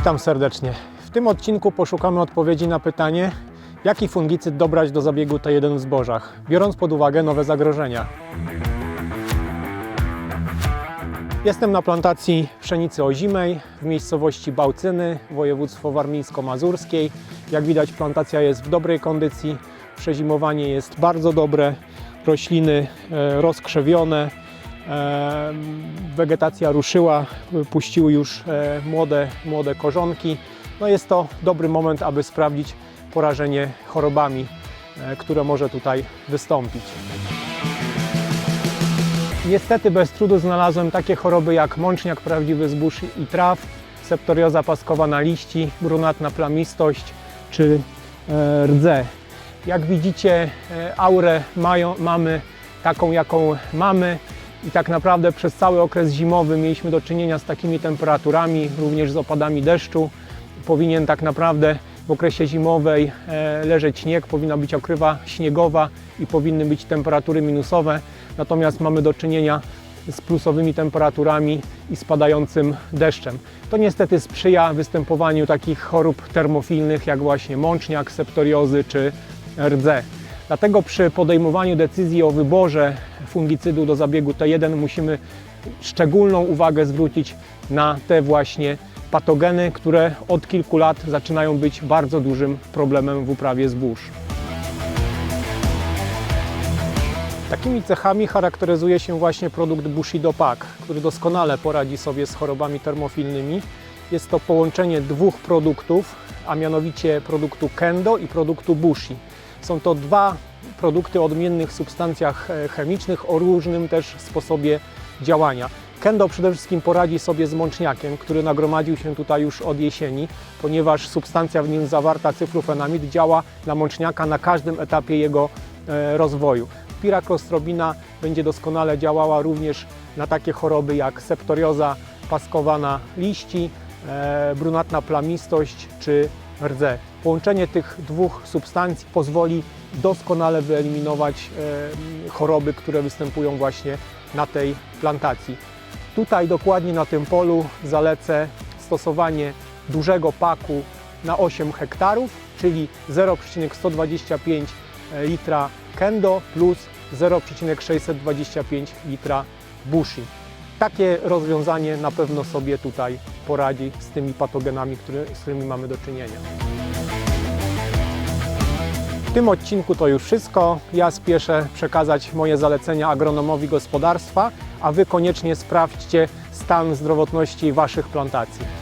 Witam serdecznie. W tym odcinku poszukamy odpowiedzi na pytanie, jaki fungicyd dobrać do zabiegu T1 w zbożach, biorąc pod uwagę nowe zagrożenia. Jestem na plantacji pszenicy ozimej w miejscowości Bałcyny, województwo warmińsko-mazurskie. Jak widać plantacja jest w dobrej kondycji, przezimowanie jest bardzo dobre, rośliny e, rozkrzewione, wegetacja ruszyła, puściły już e, młode, młode korzonki. No jest to dobry moment, aby sprawdzić porażenie chorobami, e, które może tutaj wystąpić. Niestety bez trudu znalazłem takie choroby jak mączniak prawdziwy zbóż i traw, septorioza paskowa na liści, brunatna plamistość czy e, rdze. Jak widzicie, aurę mają, mamy taką, jaką mamy i tak naprawdę przez cały okres zimowy mieliśmy do czynienia z takimi temperaturami, również z opadami deszczu. Powinien tak naprawdę w okresie zimowej e, leżeć śnieg, powinna być okrywa śniegowa i powinny być temperatury minusowe. Natomiast mamy do czynienia z plusowymi temperaturami i spadającym deszczem. To niestety sprzyja występowaniu takich chorób termofilnych jak właśnie mączniak, septoriozy czy rdze. Dlatego przy podejmowaniu decyzji o wyborze fungicydu do zabiegu T1 musimy szczególną uwagę zwrócić na te właśnie patogeny, które od kilku lat zaczynają być bardzo dużym problemem w uprawie zbóż. Takimi cechami charakteryzuje się właśnie produkt Bushido Pack, który doskonale poradzi sobie z chorobami termofilnymi. Jest to połączenie dwóch produktów, a mianowicie produktu Kendo i produktu Bushi. Są to dwa produkty o odmiennych substancjach e, chemicznych o różnym też sposobie działania. Kendo przede wszystkim poradzi sobie z mączniakiem, który nagromadził się tutaj już od jesieni, ponieważ substancja w nim zawarta cyflufenamid działa na mączniaka na każdym etapie jego e, rozwoju. Pirakostrobina będzie doskonale działała również na takie choroby jak septorioza paskowa na liści, e, brunatna plamistość czy rdze. Połączenie tych dwóch substancji pozwoli doskonale wyeliminować e, choroby, które występują właśnie na tej plantacji. Tutaj dokładnie na tym polu zalecę stosowanie dużego paku na 8 hektarów, czyli 0,125 litra Kendo plus 0,625 litra Bushi. Takie rozwiązanie na pewno sobie tutaj poradzi z tymi patogenami, z którymi mamy do czynienia. W tym odcinku to już wszystko. Ja spieszę przekazać moje zalecenia agronomowi gospodarstwa, a Wy koniecznie sprawdźcie stan zdrowotności Waszych plantacji.